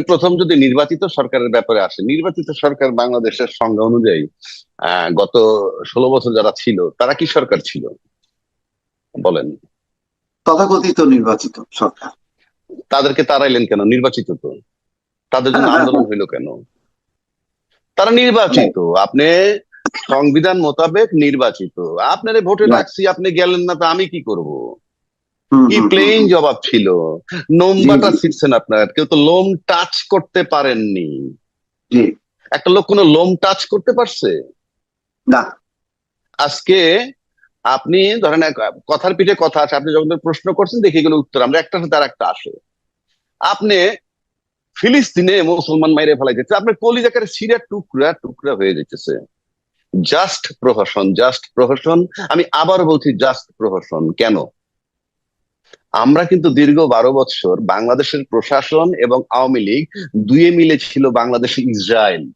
প্রথম যদি নির্বাচিত সরকারের ব্যাপারে আসে নির্বাচিত সরকার বাংলাদেশের সংজ্ঞা অনুযায়ী গত ষোলো বছর যারা ছিল তারা কি সরকার ছিল? বলেন। তথাকথিত নির্বাচিত সরকার। তাদেরকে তাড়াইলেন কেন? নির্বাচিত তো। তাদের জন্য হ্যাঁ, হ্যাঁ, আন্দোলন হইল কেন? তারা নির্বাচিত। আপনি সংবিধান মোতাবেক নির্বাচিত। আপনারে ভোটে রাখছি আপনি গেলেন না তো আমি কি করব? কি প্লেন জবাব ছিল? নোমবাটা। ছিটছেন আপনার। কেউ তো লোম টাচ করতে পারেননি। একটা লোক কোনো লোম টাচ করতে পারছে? না। আজকে আপনি ধরেন কথার পিঠে কথা আছে আপনি যখন প্রশ্ন করছেন দেখি এগুলো উত্তর। আমরা একটার সাথে আর একটা আসে। আপনি ফিলিস্তিনে মুসলমান মাইরে ফেলাই যাচ্ছে আপনার কলিজাকারে সিরিয়া টুকরা টুকরা হয়ে যেতেছে জাস্ট প্রহসন জাস্ট প্রহসন। আমি আবার বলছি জাস্ট প্রহসন। কেন? আমরা কিন্তু দীর্ঘ বারো বছর বাংলাদেশের প্রশাসন এবং আওয়ামী লীগ দুয়ে মিলে ছিল বাংলাদেশে ইসরায়েল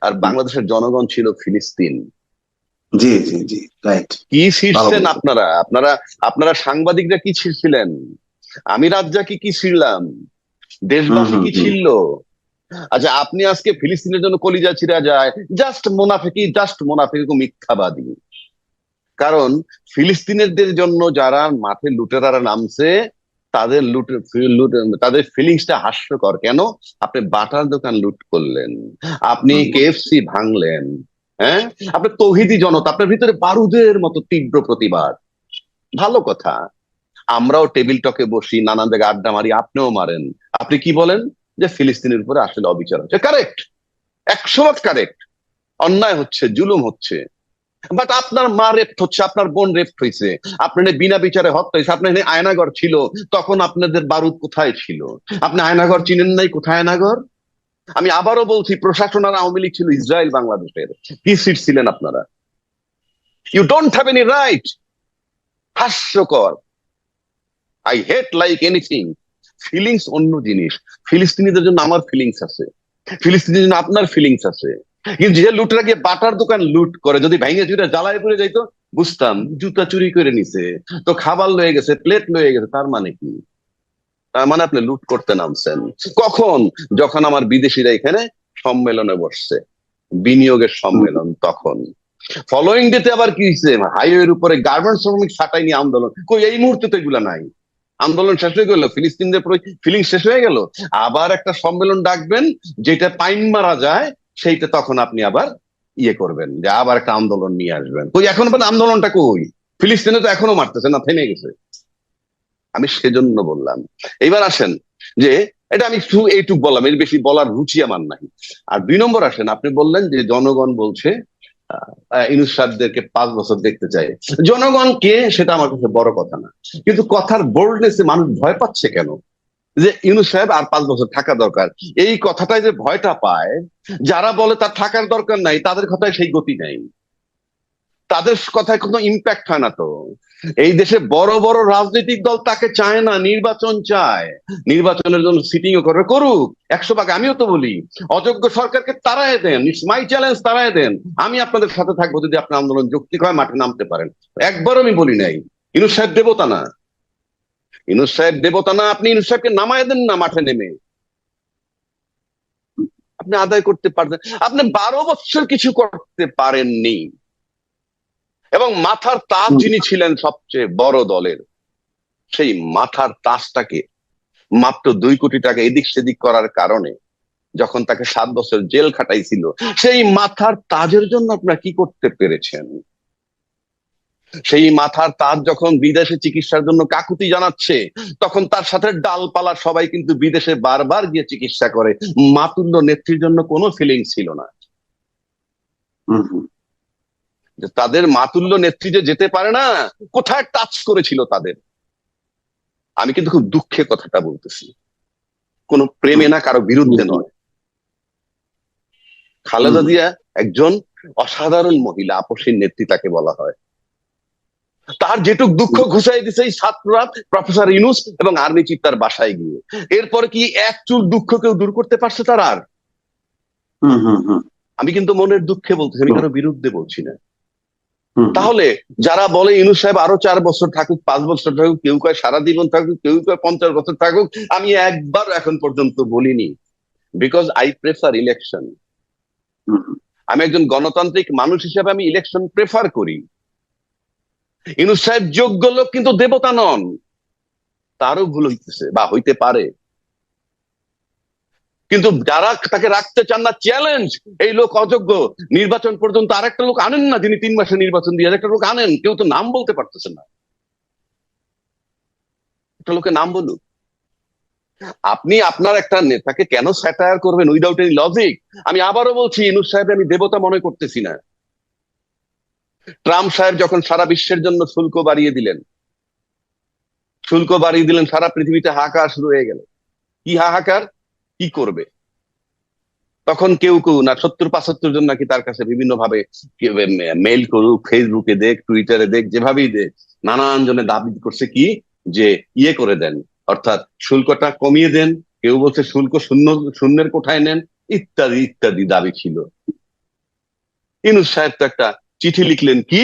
আর বাংলাদেশের জনগণ ছিল ফিলিস্তিন। জি জি জি রাইট কি ছিঁড়ছেন আপনারা? আপনারা আপনারা সাংবাদিকরা কি ছিঁড়ছিলেন? আমি রাজ্জাকে কি ছিঁড়লাম? দেশবাসী কি। ছিড়ল? আচ্ছা আপনি আজকে ফিলিস্তিনের জন্য কলিজা ছিঁড়া যায়। জাস্ট মোনাফেকি জাস্ট মোনাফেকি মিথ্যাবাদী। কারণ ফিলিস্তিনিদের জন্য যারা মাঠে লুটেরারা নামছে তাদের লুট লুট তাদের ফিলিংসটা হাস্যকর। কেন? আপনি বাটার দোকান লুট করলেন আপনি কেএফসি ভাঙলেন হ্যাঁ? আপনি তৌহিদি জনতা আপনার ভিতরে বারুদের মতো তীব্র প্রতিবাদ। ভালো কথা। আমরাও টেবিল টকে বসি নানান জায়গায় আড্ডা মারি আপনিও মারেন। আপনি কি বলেন? যে ফিলিস্তিনের উপরে আসলে অবিচার হচ্ছে। কারেক্ট একশো কারেক্ট অন্যায় হচ্ছে জুলুম হচ্ছে। বাট আপনার মা রেপ্ট হচ্ছে, আপনার বোন রেপ্ট হয়েছে। আপনার বিনা বিচারে হত্যা হয়েছে আপনার এখানে আয়নাগর ছিল, তখন আপনাদের বারুদ কোথায় ছিল? আপনি আয়নাগর চিনেন নাই, কোথায় আয়নাগর আমি আবারও বলছি, প্রশাসন আর আওয়ামী লীগ ছিল ইসরায়েল বাংলাদেশের। কি সিট ছিলেন আপনারা? You don't have any right হাস্যকর। I hate like anything feelings অন্য জিনিস। ফিলিস্তিনিদের জন্য আমার ফিলিংস আছে। ফিলিস্তিনিদের জন্য আপনার ফিলিংস আছে। কিন্তু যে লুটরা গিয়ে বাটার দোকান লুট করে, যদি ভেঙে চুরে জ্বালায় পড়ে যাইতো, বুঝতাম, জুতা চুরি করে নিছে। তো খাবার লয়ে গেছে, প্লেট লয়ে গেছে, তার মানে কি? তার মানে আপনি লুট করতে নামছেন। কখন? যখন আমার বিদেশিরা এখানে সম্মেলনে বসছে। বিনিয়োগের সম্মেলন তখন। ফলোয়িং ডেতে আবার কি হয়েছে হাইওয়ের উপরে গার্মেন্টস শ্রমিক ছাটাই নিয়ে আন্দোলন। কই, এই মুহূর্তে তো এগুলা নাই। আন্দোলন শেষ হয়ে গেল, ফিলিস্তিনদের ফিলিং শেষ হয়ে গেল। আবার একটা সম্মেলন ডাকবেন, যেটা পাইন মারা যায় সেইটা তখন আপনি আবার ইয়ে করবেন যে আবার একটা আন্দোলন নিয়ে আসবেন। কই এখন আন্দোলনটা কই? ফিলিস্তিনে তো এখনও মারতেছে না থেমে গেছে। আমি সেজন্য বললাম। এইবার আসেন যে এটা আমি শুধু এইটুক বললাম এর বেশি বলার রুচি আমার নাই। আর দুই নম্বর আসেন আপনি বললেন যে জনগণ বলছে আহ, ইনুস সাহেবদেরকে পাঁচ বছর দেখতে চাই জনগণ কে সেটা আমার কাছে বড় কথা না। কিন্তু কথার বোল্ডনেসে মানুষ ভয় পাচ্ছে কেন? যে ইউনুস সাহেব আর পাঁচ বছর থাকা দরকার। এই কথাটাই যে ভয়টা পায়, যারা বলে তার থাকার দরকার নাই, তাদের কথায় সেই গতি নাই। তাদের কথায় কোনো ইম্প্যাক্ট হয় না তো। এই দেশে বড় বড় রাজনৈতিক দল তাকে চায় না, নির্বাচন চায়। নির্বাচনের জন্য সিটিং করে, করুক। একশো ভাগ আমিও তো বলি। অযোগ্য সরকারকে তারাই দেন ইটস মাই চ্যালেঞ্জ তারাই দেন। আমি আপনাদের সাথে থাকব যদি আপনার আন্দোলন যৌক্তিক হয়, মাঠে নামতে পারেন। একবারও আমি বলি নাই। ইনুস সাহেব দেবতা না। ইনুস সাহেব দেবতা না আপনি ইনুস সাহেবকে নামায় দেন না মাঠে নেমে। আপনি আদায় করতে পারবেন। আপনি বারো বছর কিছু করতে পারেননি। এবং মাথার তাজ যিনি ছিলেন সবচেয়ে বড় দলের সেই মাথার তাজটাকে মাত্র দুই কোটি টাকা এদিক সেদিক করার কারণে যখন তাকে সাত বছর জেল খাটাইছিল সেই মাথার তাজের জন্য আপনারা কি করতে পেরেছেন? সেই মাথার তার যখন বিদেশে চিকিৎসার জন্য কাকুতি জানাচ্ছে তখন তার সাথে ডালপালা সবাই কিন্তু বিদেশে বারবার গিয়ে চিকিৎসা করে। মাতুল্য নেত্রীর জন্য কোনো ফিলিং ছিল না। তাদের মাতুল্য নেত্রী যে যেতে পারে না কোথায় টাচ করেছিল তাদের? আমি কিন্তু খুব দুঃখে কথাটা বলতেছি। কোন প্রেমে না কারও বিরুদ্ধে নয়। খালেদা। জিয়া একজন অসাধারণ মহিলা আপসীর নেত্রী তাকে বলা হয়। তার যেটুক দুঃখ ঘুষাই দিছে এই ছাত্ররা প্রফেসর ইনুস এবং আর্মি চিফ তার বাসায় গিয়ে। এরপর কি এক চুল দুঃখ কেউ দূর করতে পারছে তার আর? হুম, হুম, হুম, আমি কিন্তু মনের দুঃখে বলতেছি আমি কারও বিরুদ্ধে বলছি না। তাহলে যারা বলে ইনুস সাহেব আরও চার বছর থাকুক পাঁচ বছর থাকুক কেউ কয় সারা জীবন থাকুক কেউ কয় পঞ্চাশ বছর থাকুক আমি একবার এখন পর্যন্ত বলিনি। বিকজ আই প্রেফার ইলেকশন আমি একজন গণতান্ত্রিক মানুষ হিসেবে আমি ইলেকশন প্রেফার করি। ইনুস সাহেব যোগ্য লোক কিন্তু দেবতা নন। তারও ভুল হইতেছে, বা হইতে পারে। কিন্তু যারা তাকে রাখতে চান না চ্যালেঞ্জ এই লোক অযোগ্য। নির্বাচন পর্যন্ত আরেকটা লোক আনেন না যিনি তিন মাসে নির্বাচন দিয়ে একটা লোক আনেন, কেউ তো নাম বলতে পারতেছে না। একটা লোকের নাম বলুক। আপনি আপনার একটা নেতাকে কেন স্যাটায়ার করবেন উইদাউট এনি লজিক আমি আবারও বলছি, ইনুস সাহেব আমি দেবতা মনে করতেছি না। ট্রাম্প সাহেব যখন সারা বিশ্বের জন্য শুল্ক বাড়িয়ে দিলেন, শুল্ক বাড়িয়ে দিলেন, সারা পৃথিবীতে হাহাকার শুরু হয়ে গেল। কি হাহাকার? কি করবে? তখন কেউ কেউ, না, সত্তর, পঁচাত্তর জন নাকি তার কাছে বিভিন্ন ভাবে মেইল করুক, ফেসবুকে দেখ, টুইটারে দেখ, যেভাবেই দেখ, নানান জনে দাবি করছে কি? যে ইয়ে করে দেন, অর্থাৎ শুল্কটা কমিয়ে দেন, কেউ বলছে শুল্ক শূন্য, শূন্যের কোঠায় নেন, ইত্যাদি ইত্যাদি দাবি ছিল। ইনুস সাহেব তো একটা চিঠি লিখলেন কি?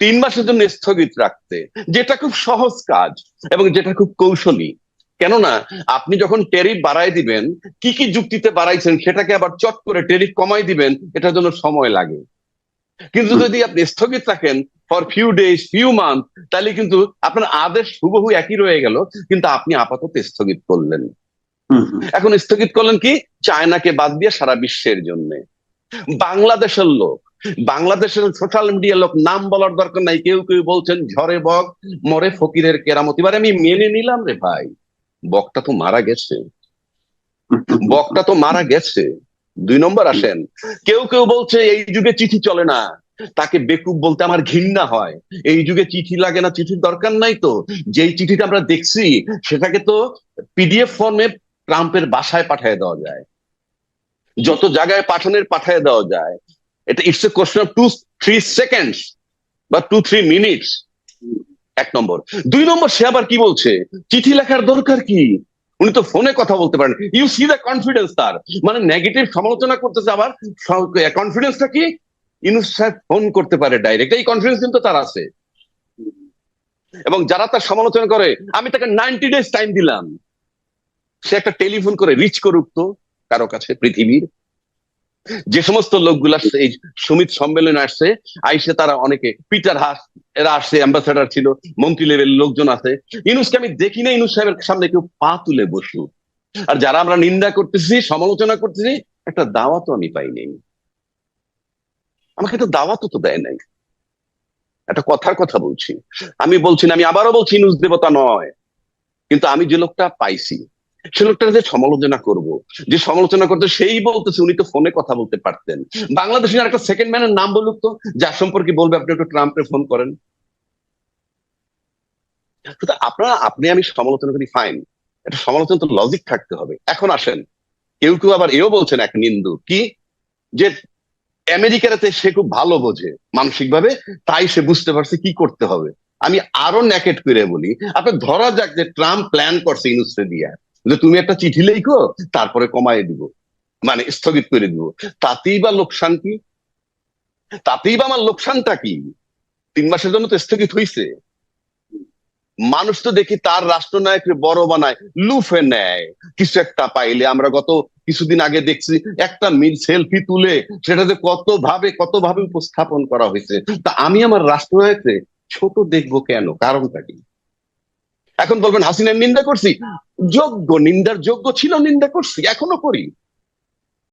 তিন মাসের জন্য স্থগিত রাখতে, যেটা খুব সহজ কাজ এবং যেটা খুব কৌশলী। কেননা, আপনি যখন টেরিফ বাড়াই দিবেন, কি কি যুক্তিতে বাড়াইছেন সেটাকে আবার চট করে টেরিফ কমাই দিবেন, এটার জন্য সময় লাগে। কিন্তু যদি আপনি স্থগিত রাখেন for few days few month তাহলে কিন্তু আপনার আদেশ হুবহু একই রয়ে গেল, কিন্তু আপনি আপাতত স্থগিত করলেন। এখন স্থগিত করলেন কি? চায়নাকে বাদ দিয়ে সারা বিশ্বের জন্য। বাংলাদেশের লোক বাংলাদেশের সোশ্যাল মিডিয়ার লোক নাম বলার দরকার নাই। কেউ কেউ বলছেন ঝরে বক, মরে ফকিরের কেরামতি। এবার আমি মেনে নিলাম রে ভাই, বকটা তো মারা গেছে। বকটা তো মারা গেছে। দুই নম্বর আসেন, কেউ কেউ বলছে, এই যুগে চিঠি চলে না। তাকে বেকুব বলতে আমার ঘৃণা হয়। এই যুগে চিঠি লাগে না, চিঠির দরকার নাই তো। যেই চিঠিটা আমরা দেখছি, সেটাকে তো পিডিএফ ফর্মে ট্রাম্পের বাসায় পাঠিয়ে দেওয়া যায়। যত জায়গায় পাঠানোর পাঠিয়ে দেওয়া যায় এটা it's a question of two three seconds বা টু থ্রি মিনিটস এক নম্বর। দুই নম্বর, সে আবার কি বলছে? চিঠি লেখার দরকার কি? উনি তো ফোনে কথা বলতে পারেন। ইউ সি দ্য কনফিডেন্স তার মানে নেগেটিভ সমালোচনা করতেছে আবার। কনফিডেন্সটা কি? ইনুস সাহেব ফোন করতে পারে ডাইরেক্ট এই কনফিডেন্স কিন্তু তার আছে। এবং যারা তার সমালোচনা করে, আমি তাকে নাইনটি ডেজ টাইম দিলাম। সে একটা টেলিফোন করে রিচ করুক তো, কারও কাছে, পৃথিবীর। যে সমস্ত লোকগুলা এই সুমিত সম্মেলনে আসছে, আইসে তারা অনেকে, পিটার হাস, এরা আসছে অ্যাম্বাসেডার ছিল, মন্ত্রী লেভেল লোকজন আছে। ইনুসকে আমি দেখি না ইনুস সাহেবের সামনে কেউ পা তুলে বসু আর যারা আমরা নিন্দা করতেছি, সমালোচনা করতেছি, একটা দাওয়াতও আমি পাইনি আমাকে একটা দাওয়াতও তো দেয় নাই। একটা কথার কথা বলছি। আমি বলছি না, আমি আবারও বলছি, ইনুস দেবতা নয়। কিন্তু আমি যে লোকটা পাইছি সে লোকটা যে সমালোচনা করব যে সমালোচনা করতে সেই বলতেছে উনি তো ফোনে কথা বলতে পারতেন। বাংলাদেশের আর একটা সেকেন্ড ম্যানের নাম বলুক তো যার সম্পর্কে বলবে আপনি একটু ট্রাম্পে ফোন করেন। আপনারা আপনি আমি সমালোচনা করি ফাইন এটা সমালোচনা তো লজিক থাকতে হবে। এখন আসেন। কেউ কেউ আবার এও বলছেন এক নিন্দু কি? যে আমেরিকাতে সে খুব ভালো বোঝে মানসিকভাবে তাই সে বুঝতে পারছে কি করতে হবে। আমি আরও ন্যাকেট করে বলি আপনি ধরা যাক যে ট্রাম্প প্ল্যান করছে ইনুসরে দিয়া। যে তুমি একটা চিঠি লেখো, তারপরে কমায় দিব। মানে স্থগিত করে দিব। তাতেই বা লোকসান কি? তাতেই বা আমার লোকসানটা কি? তিন মাসের জন্য তো স্থগিত হয়েছে মানুষ তো দেখি তার রাষ্ট্রনায়ককে বড় বানায়, লুফে নেয়। কিছু একটা পাইলে আমরা গত কিছুদিন আগে দেখছি, একটা মিল সেলফি তুলে সেটাতে কত ভাবে কত ভাবে উপস্থাপন করা হয়েছে। তা আমি আমার রাষ্ট্রনায়ককে ছোট দেখব কেন? কারণটা কি? এখন বলবেন হাসিনের নিন্দা করছি। যোগ্য নিন্দার যোগ্য ছিল নিন্দা করছি এখনও করি।